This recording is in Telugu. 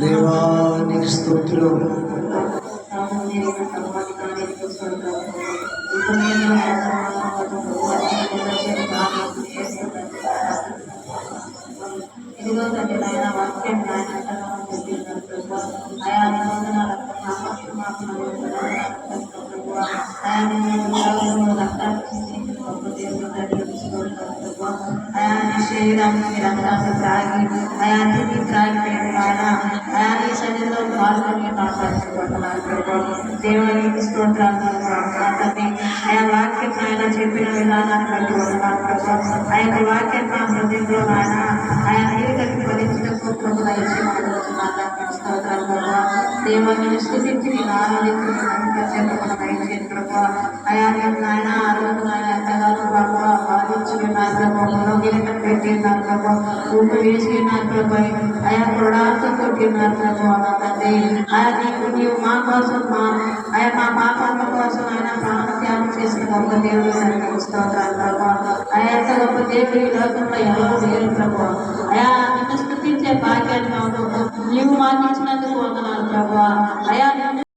దేవానికి స్తోత్రం ఇదిగో తండ్రి నాయన వాక్యం నాయన అంతగా చెప్పినారు ప్రభు ఆయా నిబంధన రక్త మాకు ప్రభు ఆయా నిబంధన రక్తాన్ని ప్రభు దేవుడు తండ్రి శరీరాన్ని రక్తాన్ని త్రాగి ఆయా తిని త్రాగి ఆయన ఆయా నీ శరీరంలో పాల్గొని కాపాడుకుంటున్నారు ప్రభు దేవునికి స్తోత్రాలు ఆయా వాక్యం ఆయన చెప్పిన విధానాన్ని బట్టి వందనాలు ప్రభు ఆ యొక్క వాక్యం మా హృదయంలో ఆయన ఆయన నీరుగట్టి ఫలించటకు ప్రభు దయచేసి స్తోత్రాలు ప్రభు దేవుని స్థుతించి నేను ఆనందించి ప్రభు అయా నేను నాయన ప్రభు పెట్టినారు ప్రభా ఉన్నారు ప్రభు ఉప్పు వేసి ఉన్నారు ప్రభు అయా కొడాలతో కొట్టి ఉన్నారు తండ్రి ఆయా నీకు నీవు మా కోసం మా ఆయా మా పాపాల కోసం ఆయన ప్రాణత్యాగం చేసిన గొప్ప దేవుడు సరికి స్తోత్రాలు ప్రభా ఆయా ఎంత గొప్ప దేవుడు ఈ లోకంలో ఎవరు లేరు ప్రభా అయా నిన్ను స్థుతించే భాగ్యాన్ని మాకు